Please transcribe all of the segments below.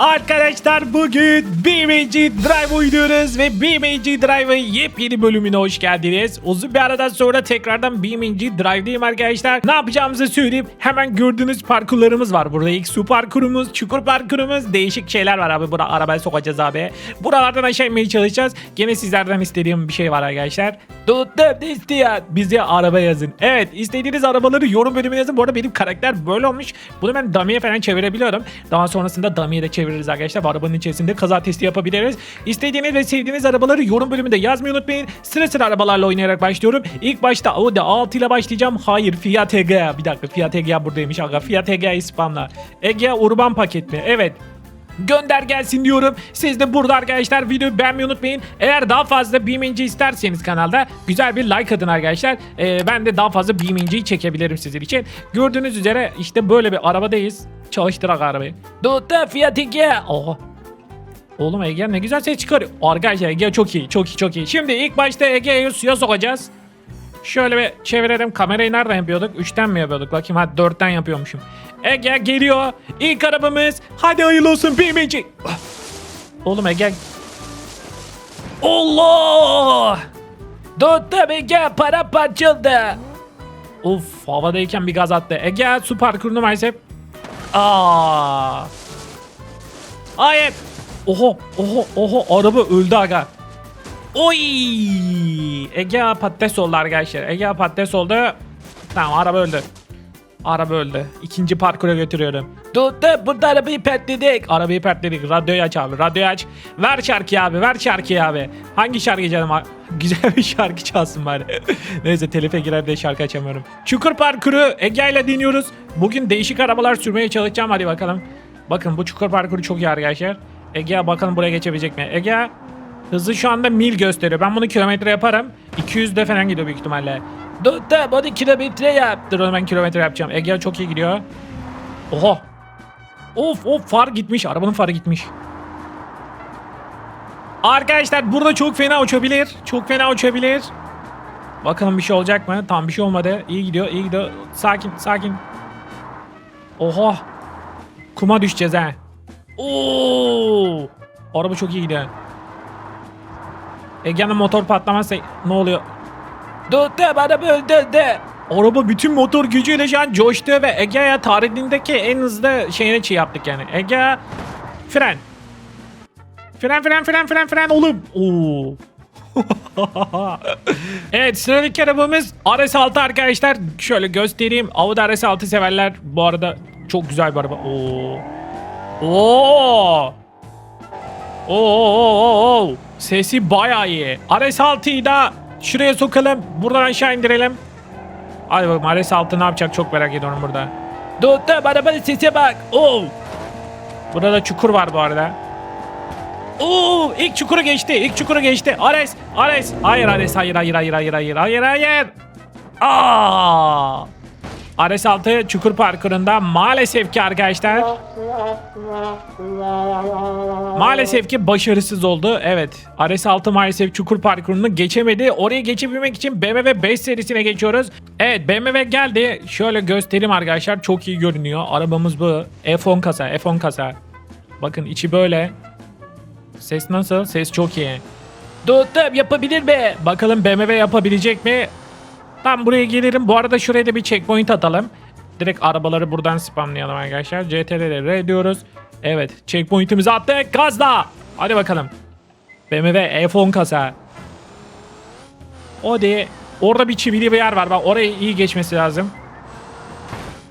Arkadaşlar bugün BMG Drive oynuyoruz ve BMG Drive'ın yepyeni bölümüne hoş geldiniz. Uzun bir aradan sonra tekrardan BMG Drive'dayım arkadaşlar. Ne yapacağımızı söyleyeyim. Hemen gördüğünüz parkurlarımız var. Burada ilk su parkurumuz, çukur parkurumuz, değişik şeyler var abi. Bura arabaya sokacağız abi. Buralardan aşağı inmeye çalışacağız. Gene sizlerden istediğim bir şey var arkadaşlar. Tuttum isteyen bize araba yazın. Evet istediğiniz arabaları yorum bölümüne yazın. Bu arada benim karakter böyle olmuş. Bunu ben dummy'e falan çevirebiliyorum. Daha sonrasında dummy'e de çeviririz arkadaşlar. Bu arabanın içerisinde kaza testi yapabiliriz. İstediğiniz ve sevdiğiniz arabaları yorum bölümünde yazmayı unutmayın. Sıra sıra arabalarla oynayarak başlıyorum. İlk başta Audi A6 ile başlayacağım. Hayır Fiat Egea. Bir dakika Fiat Egea buradaymış aga. Fiat Egea'yı spamla. Egea Urban paket mi? Evet. Gönder gelsin diyorum. Siz de burada arkadaşlar videoyu beğenmeyi unutmayın. Eğer daha fazla BeamNG isterseniz kanalda güzel bir like atın arkadaşlar. Ee, ben de daha fazla BeamNG'yi çekebilirim sizin için. Gördüğünüz üzere işte böyle bir arabadayız. Çalıştırak arabayı. Dutta Fiat Egea. Oha. Oğlum Ege ne güzel ses çıkarıyor. Arkadaşlar Ege çok iyi çok iyi çok iyi. Şimdi ilk başta Ege'yi suya sokacağız. Şöyle bir çevirelim. Kamerayı nereden yapıyorduk? 3'ten mi yapıyorduk? Bakayım hadi 4'ten yapıyormuşum. Ege geliyor. İlk arabamız. Hadi hayırlı olsun BMC. Oğlum Ege. Allah! Tuttum Ege para parçaldı. Uf havadayken bir gaz attı. Ege su parkurunu maalesef. Aa. Hayır. Oho oho oho araba öldü aga. Oy! Ege patates oldu arkadaşlar. Ege patates oldu. Tamam araba öldü. Araba öldü. İkinci parkura götürüyorum. Tuttu burada arabayı petledik. Arabayı petledik. Radyoyu aç abi. Radyoyu aç. Ver şarkıyı abi. Ver şarkıyı abi. Hangi şarkı canım? Güzel bir şarkı çalsın bari. Neyse telife girer diye şarkı açamıyorum. Çukur parkuru Ege ile deniyoruz. Bugün değişik arabalar sürmeye çalışacağım. Hadi bakalım. Bakın bu çukur parkuru çok iyi arkadaşlar. Ege bakalım buraya geçebilecek mi? Ege Hızı şu anda mil gösteriyor. Ben bunu kilometre yaparım. 200 de falan gidiyor büyük ihtimalle. Da bunu kilometre yap. Dur ben kilometre yapacağım. Ege çok iyi gidiyor. Oha. Of of far gitmiş. Arabanın farı gitmiş. Arkadaşlar burada çok fena uçabilir. Çok fena uçabilir. Bakalım bir şey olacak mı? Tam bir şey olmadı. İyi gidiyor, iyi gidiyor. Sakin, sakin. Oha. Kuma düşeceğiz ha. Oo! Araba çok iyi gidiyor. Ege'nin motor patlamazsa ne oluyor? Dur de araba öldürdü. Araba bütün motor gücüyle şu an coştu ve Ege'ye tarihindeki en hızlı şeyini çiğ yaptık yani. Ege fren. Fren fren fren fren fren oğlum. Oo. evet sıradaki arabamız RS6 arkadaşlar. Şöyle göstereyim. Audi RS6 severler. Bu arada çok güzel bir araba. Oo, oo, oo, oo. Sesi bayağı iyi. RS6'yı da şuraya sokalım. Buradan aşağı indirelim. Hadi bakalım RS6 ne yapacak çok merak ediyorum burada. Dur dur arabanın sese bak. Oo. Burada da çukur var bu arada. Oo, ilk çukuru geçti. İlk çukuru geçti. Ares, Ares. Hayır Ares, hayır hayır hayır hayır hayır hayır hayır. Aa! Ares 6 çukur parkurunda maalesef ki arkadaşlar Maalesef ki başarısız oldu. Evet. RS6 maalesef çukur parkurunu geçemedi. Oraya geçebilmek için BMW 5 serisine geçiyoruz. Evet BMW geldi. Şöyle göstereyim arkadaşlar. Çok iyi görünüyor. Arabamız bu. F10 kasa. F10 kasa. Bakın içi böyle. Ses nasıl? Ses çok iyi. Tuttum yapabilir mi? Bakalım BMW yapabilecek mi? Tam buraya gelirim. Bu arada şuraya da bir checkpoint atalım. Direkt arabaları buradan spamlayalım arkadaşlar. CTRL diyoruz. Evet. Checkpoint'imizi attık. Gazla. Hadi bakalım. BMW F10 kasa. Hadi. Orada bir çivili bir yer var. Bak oraya iyi geçmesi lazım.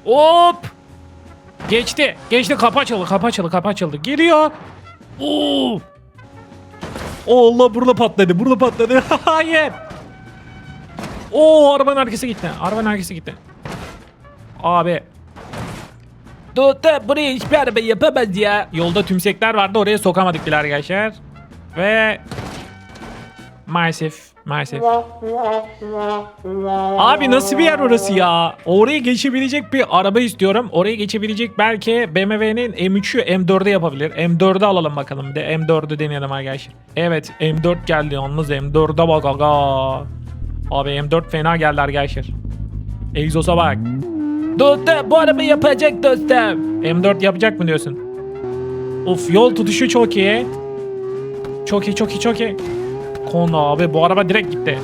Hop. Geçti. Geçti. Kapı açıldı. Kapı açıldı. Kapı açıldı. Geliyor. Oo. Allah burada patladı. Burada patladı. Hayır. Oo arabanın arkası gitti. Arabanın arkası gitti. Abi. Tuttu buraya hiçbir araba yapamaz ya. Yolda tümsekler vardı oraya sokamadık bile arkadaşlar. Ve maalesef maalesef. Abi nasıl bir yer orası ya? Oraya geçebilecek bir araba istiyorum. Oraya geçebilecek belki BMW'nin M3'ü M4'e yapabilir. M4'e alalım bakalım. De M4'ü deneyelim arkadaşlar. Evet M4 geldi yalnız M4'e bak aga. Abi M4 fena geldi arkadaşlar. Egzosa bak. Dostum bu araba yapacak dostum. M4 yapacak mı diyorsun? Of yol tutuşu çok iyi. Çok iyi çok iyi çok iyi. Konu abi bu araba direkt gitti.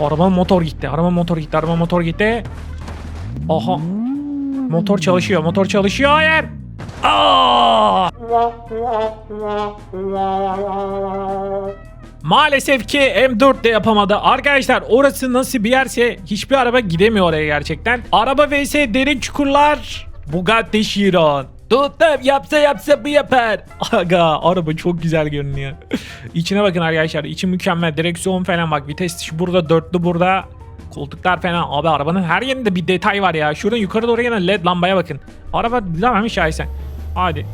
Araba motor gitti. Araba motor gitti. Araba motor gitti. Aha. Motor çalışıyor. Motor çalışıyor. Hayır. Aa! Maalesef ki M4 de yapamadı. Arkadaşlar orası nasıl bir yerse hiçbir araba gidemiyor oraya gerçekten. Araba vs derin çukurlar. Bugatti Chiron. Tuttum yapsa yapsa bu yapar. Aga araba çok güzel görünüyor. İçine bakın arkadaşlar. içi mükemmel. Direksiyon falan bak. Vites burada dörtlü burada. Koltuklar falan. Abi arabanın her yerinde bir detay var ya. Şuradan yukarı doğru gelen led lambaya bakın. Araba güzelmiş şahsen. Hadi.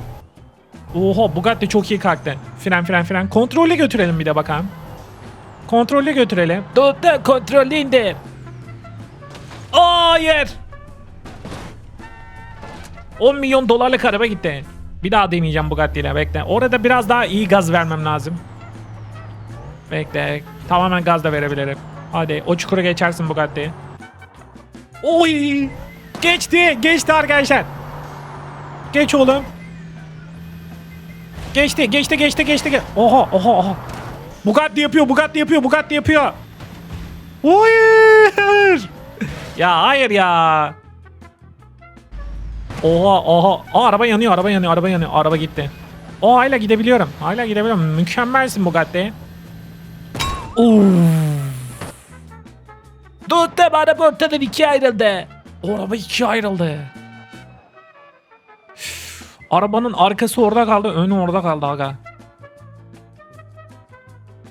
Oha Bugatti çok iyi kalktı. Fren fren fren. Kontrolle götürelim bir de bakalım. Kontrolle götürelim. Tuttu kontrollü indir. Hayır. 10 milyon dolarlık araba gitti. Bir daha deneyeceğim Bugatti ile bekle. Orada biraz daha iyi gaz vermem lazım. Bekle. Tamamen gaz da verebilirim. Hadi o çukura geçersin Bugatti. Oy! Geçti, geçti arkadaşlar. Geç oğlum. Geçti, geçti, geçti, geçti. ge- Oha, oha, oha. Bugatti yapıyor, Bugatti yapıyor, Bugatti yapıyor. Hayır. ya hayır ya. Oha, oha. Aa, araba yanıyor, araba yanıyor, araba yanıyor. Araba gitti. O hala gidebiliyorum. Hala gidebiliyorum. Mükemmelsin Bugatti. Uuu. Tuttum araba ortadan ikiye ayrıldı. O araba ikiye ayrıldı. Arabanın arkası orada kaldı, önü orada kaldı aga.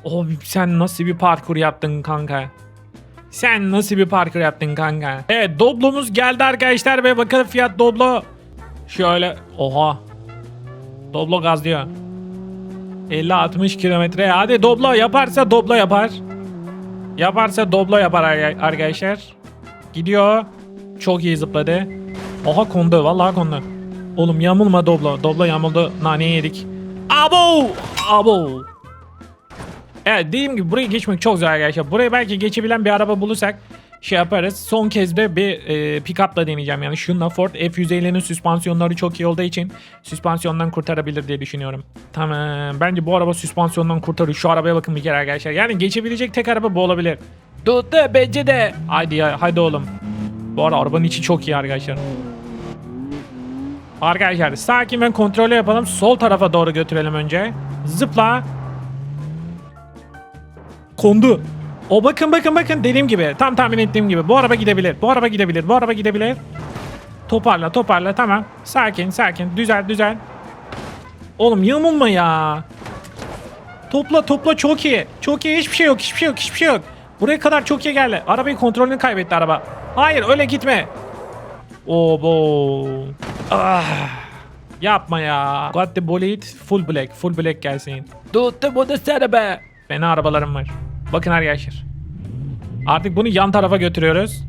Abi sen nasıl bir parkur yaptın kanka? Sen nasıl bir parkur yaptın kanka? Evet Doblo'muz geldi arkadaşlar ve bakalım fiyat Doblo. Şöyle oha. Doblo gazlıyor. 50-60 kilometre. Hadi Doblo yaparsa Doblo yapar. Yaparsa Doblo yapar ar- arkadaşlar. Gidiyor. Çok iyi zıpladı. Oha kondu. Vallahi kondu. Oğlum yamulma Doblo. Doblo yamuldu. Naneyi yedik. Abo! Abo! Evet dediğim gibi burayı geçmek çok zor arkadaşlar. Burayı belki geçebilen bir araba bulursak şey yaparız. Son kez de bir e, pick-up'la deneyeceğim. Yani şunla Ford F-150'nin süspansiyonları çok iyi olduğu için süspansiyondan kurtarabilir diye düşünüyorum. Tamam. Bence bu araba süspansiyondan kurtarır. Şu arabaya bakın bir kere arkadaşlar. Yani geçebilecek tek araba bu olabilir. Tuttu bence de. Haydi ya haydi oğlum. Bu arada arabanın içi çok iyi arkadaşlar. Arkadaşlar sakin ve kontrollü yapalım. Sol tarafa doğru götürelim önce. Zıpla. Kondu. O bakın bakın bakın dediğim gibi tam tahmin ettiğim gibi bu araba gidebilir. Bu araba gidebilir. Bu araba gidebilir. Toparla toparla tamam. Sakin sakin düzel düzel. Oğlum yamulma ya. Topla topla çok iyi. Çok iyi hiçbir şey yok hiçbir şey yok hiçbir şey yok. Buraya kadar çok iyi geldi. Arabayı kontrolünü kaybetti araba. Hayır öyle gitme. Obo. Ah. Yapma ya. Got the bullet full black. Full black gelsin. Tuttu bu da araba. Fena arabalarım var. Bakın arkadaşlar. Artık bunu yan tarafa götürüyoruz.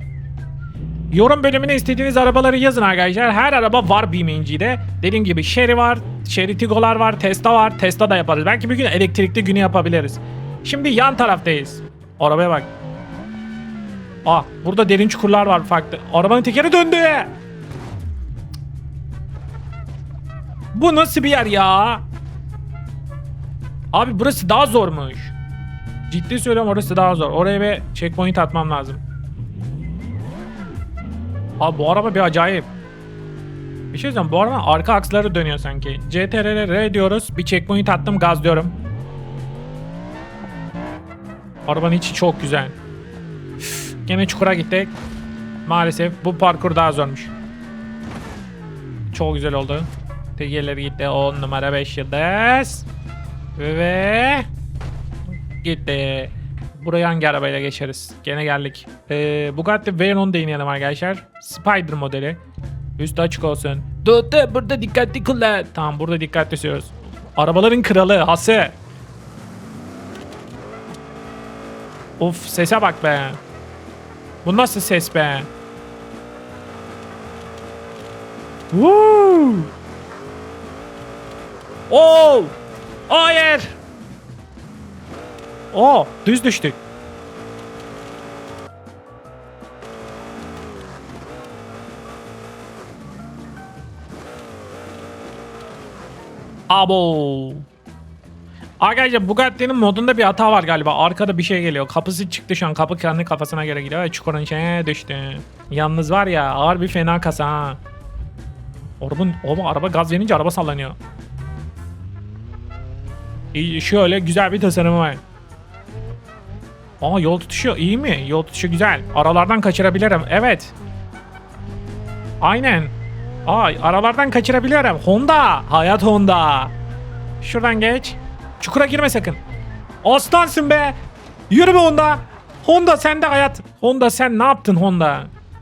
Yorum bölümüne istediğiniz arabaları yazın arkadaşlar. Her araba var BMW'de. Dediğim gibi Sherry var, Sherry Tiggo'lar var, Tesla var. Tesla da yaparız. Belki bir gün elektrikli günü yapabiliriz. Şimdi yan taraftayız. Arabaya bak. Ah burada derin çukurlar var farklı. Arabanın tekeri döndü. Bu nasıl bir yer ya? Abi burası daha zormuş. Ciddi söylüyorum orası daha zor. Oraya bir checkpoint atmam lazım. Abi bu araba bir acayip. Bir şey söyleyeyim bu araba arka aksları dönüyor sanki. CTRL R diyoruz. Bir checkpoint attım gaz diyorum. Arabanın içi çok güzel. Üf, Gene çukura gittik. Maalesef bu parkur daha zormuş. Çok güzel oldu. Tekerleri gitti 10 numara 5 yıldız. Ve gitti. Buraya hangi arabayla geçeriz? Gene geldik. Ee, Bugatti Veyron'u deneyelim arkadaşlar. Spider modeli. Üstü açık olsun. Tuttu burada dikkatli kullan. Tamam burada dikkatli sürüyoruz. Arabaların kralı Hase. Of sese bak be. Bu nasıl ses be? Woo! Oh! Hayır! Oo, düz düştük. Abo. Arkadaşlar Bugatti'nin modunda bir hata var galiba. Arkada bir şey geliyor. Kapısı çıktı şu an. Kapı kendi kafasına göre gidiyor. Ve çukurun içine düştü. Yalnız var ya ağır bir fena kasa ha. Arabanın, oğlum araba gaz verince araba sallanıyor. Şöyle güzel bir tasarımı var. Aa yol tutuşu iyi mi? Yol tutuşu güzel. Aralardan kaçırabilirim. Evet. Aynen. Aa aralardan kaçırabilirim. Honda. Hayat Honda. Şuradan geç. Çukura girme sakın. Aslansın be. Yürü be Honda. Honda sen de hayat. Honda sen ne yaptın Honda?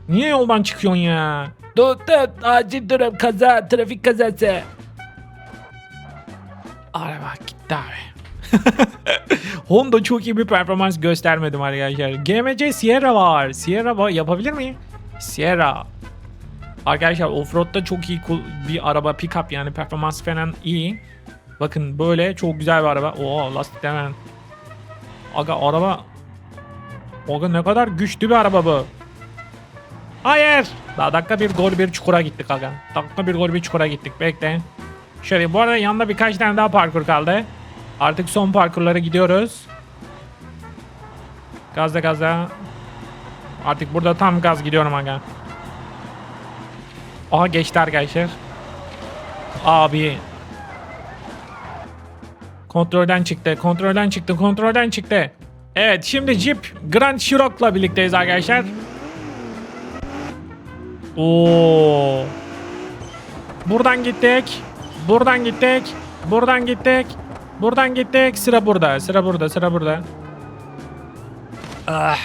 Niye yoldan çıkıyorsun ya? Dur dur acil durum kaza trafik kazası. Araba abi. Honda çok iyi bir performans göstermedim arkadaşlar. GMC Sierra var. Sierra var. Yapabilir miyim? Sierra. Arkadaşlar offroad'da çok iyi bir araba. Pickup yani performans falan iyi. Bakın böyle çok güzel bir araba. Oo lastik hemen. Aga araba. Aga ne kadar güçlü bir araba bu. Hayır. Daha dakika bir gol bir çukura gittik aga. Dakika bir gol bir çukura gittik. Bekle. Şöyle bu arada yanında birkaç tane daha parkur kaldı. Artık son parkurlara gidiyoruz. Gazla gazla. Artık burada tam gaz gidiyorum aga. Aha geçti arkadaşlar. Abi. Kontrolden çıktı, kontrolden çıktı, kontrolden çıktı. Evet şimdi Jeep Grand Cherok'la birlikteyiz arkadaşlar. Oo. Buradan gittik. Buradan gittik. Buradan gittik. Buradan gittik. Sıra burada. Sıra burada. Sıra burada. Ah.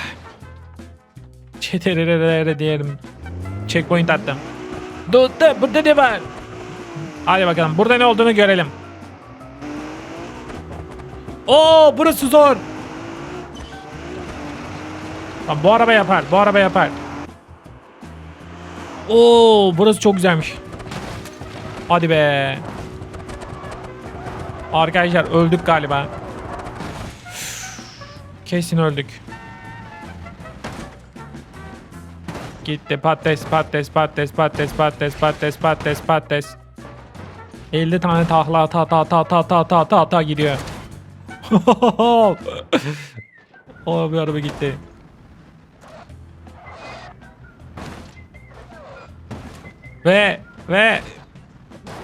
Çeterere diyelim. Checkpoint attım. Dur burada ne var? Hadi bakalım. Burada ne olduğunu görelim. Oo burası zor. Tamam, bu araba yapar. Bu araba yapar. Oo burası çok güzelmiş. Hadi be. Arkadaşlar öldük galiba. Kesin öldük. Gitti patates patates patates patates patates patates patates patates. 50 tane tahla ta ta ta ta ta ta ta ta gidiyor. o bir araba gitti. Ve ve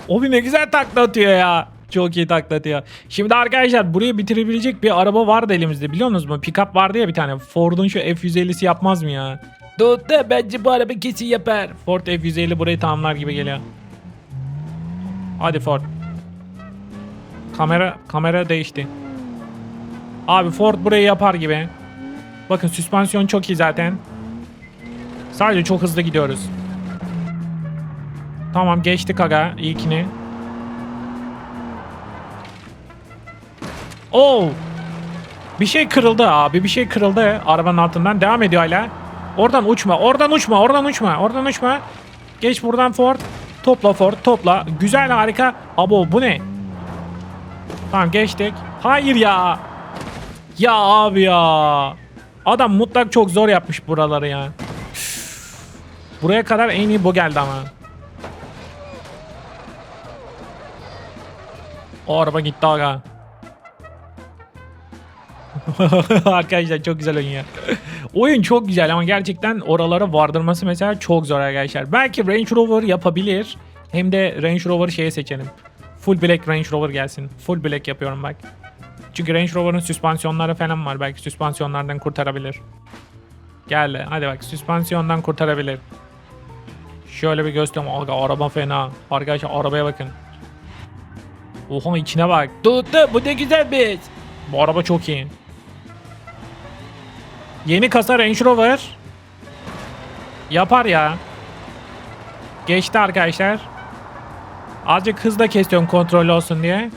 o bir ne güzel takla atıyor ya. Çok iyi takla atıyor. Şimdi arkadaşlar burayı bitirebilecek bir araba vardı elimizde biliyor musunuz mu? Pickup vardı ya bir tane. Ford'un şu F150'si yapmaz mı ya? Dur bence bu araba kesin yapar. Ford F150 burayı tamamlar gibi geliyor. Hadi Ford. Kamera kamera değişti. Abi Ford burayı yapar gibi. Bakın süspansiyon çok iyi zaten. Sadece çok hızlı gidiyoruz. Tamam geçtik aga ilkini. Oo! Bir şey kırıldı abi bir şey kırıldı arabanın altından devam ediyor hala. Oradan uçma oradan uçma oradan uçma oradan uçma. Geç buradan Ford. Topla Ford topla. Güzel harika. Abo bu ne? Tamam geçtik. Hayır ya. Ya abi ya. Adam mutlak çok zor yapmış buraları ya. Buraya kadar en iyi bu geldi ama. O araba gitti aga. arkadaşlar çok güzel oyun ya. oyun çok güzel ama gerçekten oralara vardırması mesela çok zor arkadaşlar. Belki Range Rover yapabilir. Hem de Range Rover'ı şeye seçelim. Full Black Range Rover gelsin. Full Black yapıyorum bak. Çünkü Range Rover'ın süspansiyonları falan var. Belki süspansiyonlardan kurtarabilir. Geldi. Hadi bak süspansiyondan kurtarabilir. Şöyle bir göstereyim. Aga araba fena. Arkadaşlar arabaya bakın. Oha içine bak. Dur bu ne güzelmiş. Bu araba çok iyi. Yeni kasa Range Rover. Yapar ya. Geçti arkadaşlar. Azıcık hızla kesiyorum kontrollü olsun diye.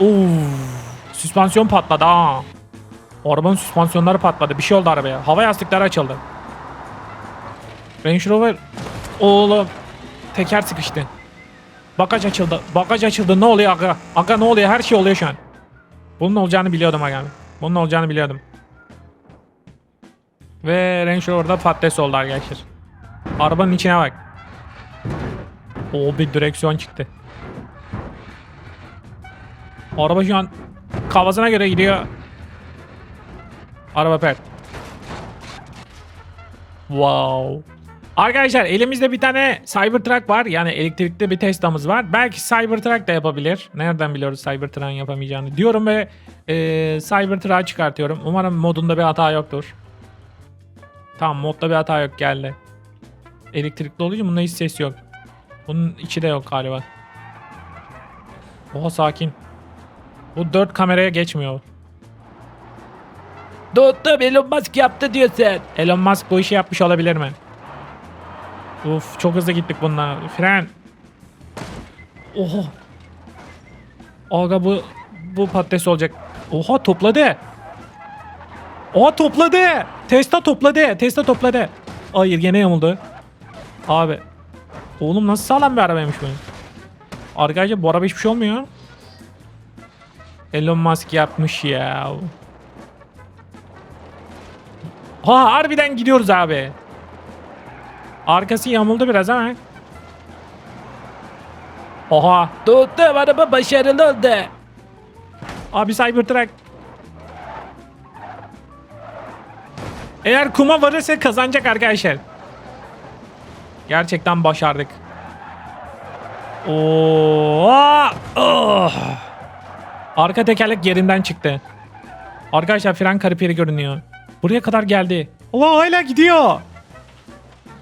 Uff. Süspansiyon patladı ha. Arabanın süspansiyonları patladı. Bir şey oldu arabaya. Hava yastıkları açıldı. Range Rover. Oğlum. Teker sıkıştı. Bagaj açıldı. Bagaj açıldı. Ne oluyor aga? Aga ne oluyor? Her şey oluyor şu an. Bunun olacağını biliyordum aga. Bunun olacağını biliyordum. Ve Range Rover'da patates oldu arkadaşlar. Arabanın içine bak. O bir direksiyon çıktı. Araba şu an kafasına göre gidiyor. Araba pert. Wow. Arkadaşlar elimizde bir tane Cybertruck var. Yani elektrikli bir Tesla'mız var. Belki Cybertruck da yapabilir. Nereden biliyoruz Cybertruck'ın yapamayacağını diyorum ve e, Cybertruck'ı çıkartıyorum. Umarım modunda bir hata yoktur. Tamam modda bir hata yok geldi. Elektrikli için bunda hiç ses yok. Bunun içi de yok galiba. Oha sakin. Bu dört kameraya geçmiyor. Dostum Elon Musk yaptı diyorsun. Elon Musk bu işi yapmış olabilir mi? Uf çok hızlı gittik bununla. Fren. Oha. Aga bu bu patates olacak. Oha topladı. Oha topladı. Tesla topladı. Tesla topladı. Hayır gene yamuldu. Abi. Oğlum nasıl sağlam bir arabaymış bu. Arkadaşlar bu araba hiçbir şey olmuyor. Elon Musk yapmış ya. Ha harbiden gidiyoruz abi. Arkası yamuldu biraz ama. Oha. Dostum araba başarılı oldu. Abi Cybertruck. Eğer kuma varırsa kazanacak arkadaşlar. Gerçekten başardık. Oo! Oh! Arka tekerlek yerinden çıktı. Arkadaşlar fren kariperi görünüyor. Buraya kadar geldi. Oo hala gidiyor.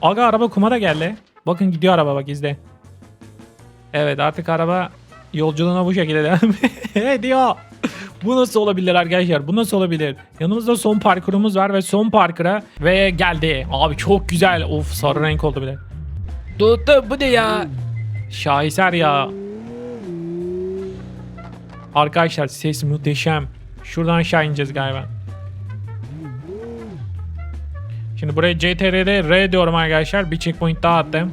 Aga araba kuma da geldi. Bakın gidiyor araba bak izle. Evet artık araba yolculuğuna bu şekilde devam ediyor. Bu nasıl olabilir arkadaşlar? Bu nasıl olabilir? Yanımızda son parkurumuz var ve son parkura ve geldi. Abi çok güzel. Of sarı renk oldu bile. Dostum bu ne ya? Şaheser ya. Arkadaşlar ses muhteşem. Şuradan aşağı ineceğiz galiba. Şimdi buraya CTR'de R diyorum arkadaşlar. Bir checkpoint daha attım.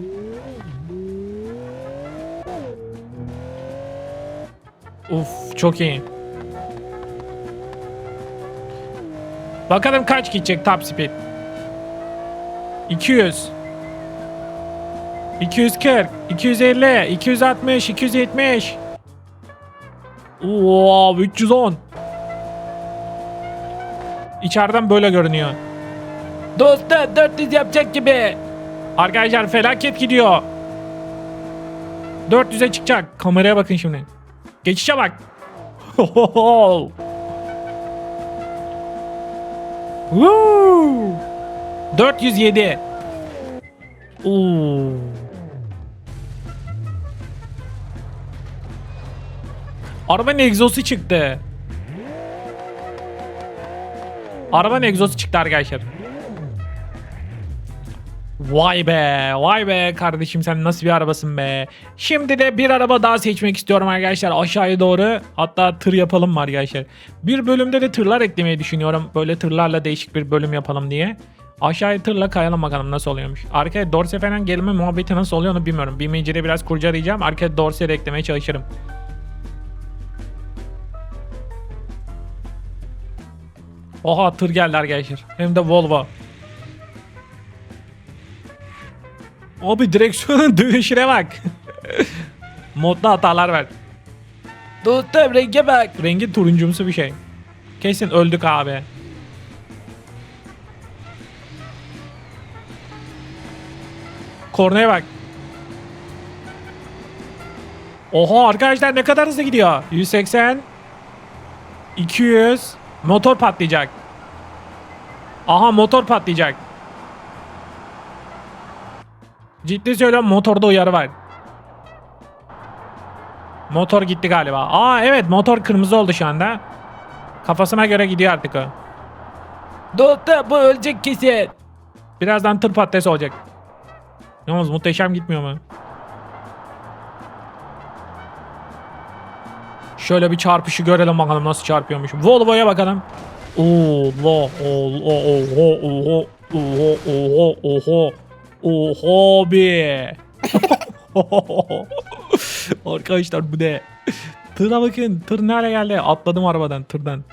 Uf çok iyi. Bakalım kaç gidecek top speed. 200. 240, 250, 260, 270. Oo, 310. İçeriden böyle görünüyor. Dostum 400 yapacak gibi. Arkadaşlar felaket gidiyor. 400'e çıkacak. Kameraya bakın şimdi. Geçişe bak. Woo! 407. Oo. Arabanın egzozu çıktı. Arabanın egzozu çıktı arkadaşlar. Vay be, vay be kardeşim sen nasıl bir arabasın be. Şimdi de bir araba daha seçmek istiyorum arkadaşlar aşağıya doğru. Hatta tır yapalım mı arkadaşlar. Bir bölümde de tırlar eklemeyi düşünüyorum. Böyle tırlarla değişik bir bölüm yapalım diye. Aşağıya tırla kayalım bakalım nasıl oluyormuş. Arkaya dorse falan gelme muhabbeti nasıl oluyor onu bilmiyorum. BMC'de biraz kurcalayacağım. Arkaya dorse eklemeye çalışırım. Oha tır geldi arkadaşlar. Hem de Volvo. Abi direksiyonun dönüşüne bak. Modda hatalar var. Dostum renge bak. Rengi turuncumsu bir şey. Kesin öldük abi. Kornaya bak. Oha arkadaşlar ne kadar hızlı gidiyor. 180 200 Motor patlayacak. Aha motor patlayacak. Ciddi söylüyorum motorda uyarı var. Motor gitti galiba. Aa evet motor kırmızı oldu şu anda. Kafasına göre gidiyor artık o. Dostum bu ölecek kesin. Birazdan tır patates olacak. Yalnız muhteşem gitmiyor mu? Şöyle bir çarpışı görelim bakalım nasıl çarpıyormuş. Volvo'ya bakalım. Allah Allah oho oho oho oho oho oho be. Arkadaşlar bu ne? Tıra bakın. Tır ne hale geldi? Atladım arabadan tırdan.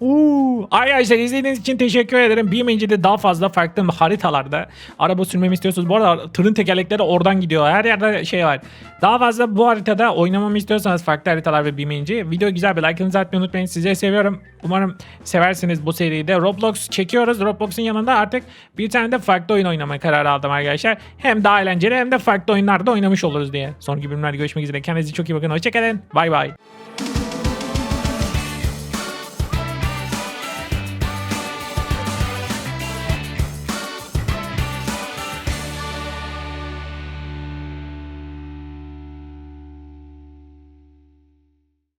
Uuu. Arkadaşlar izlediğiniz için teşekkür ederim. BeamNG'de daha fazla farklı haritalarda araba sürmemi istiyorsunuz. Bu arada tırın tekerlekleri oradan gidiyor. Her yerde şey var. Daha fazla bu haritada oynamamı istiyorsanız farklı haritalar ve BeamNG. Video güzel bir like'ınızı atmayı unutmayın. Sizleri seviyorum. Umarım seversiniz bu seriyi de. Roblox çekiyoruz. Roblox'un yanında artık bir tane de farklı oyun oynamaya karar aldım arkadaşlar. Hem daha eğlenceli hem de farklı oyunlarda oynamış oluruz diye. Sonraki bölümlerde görüşmek üzere. Kendinize çok iyi bakın. Hoşçakalın. Bay bay.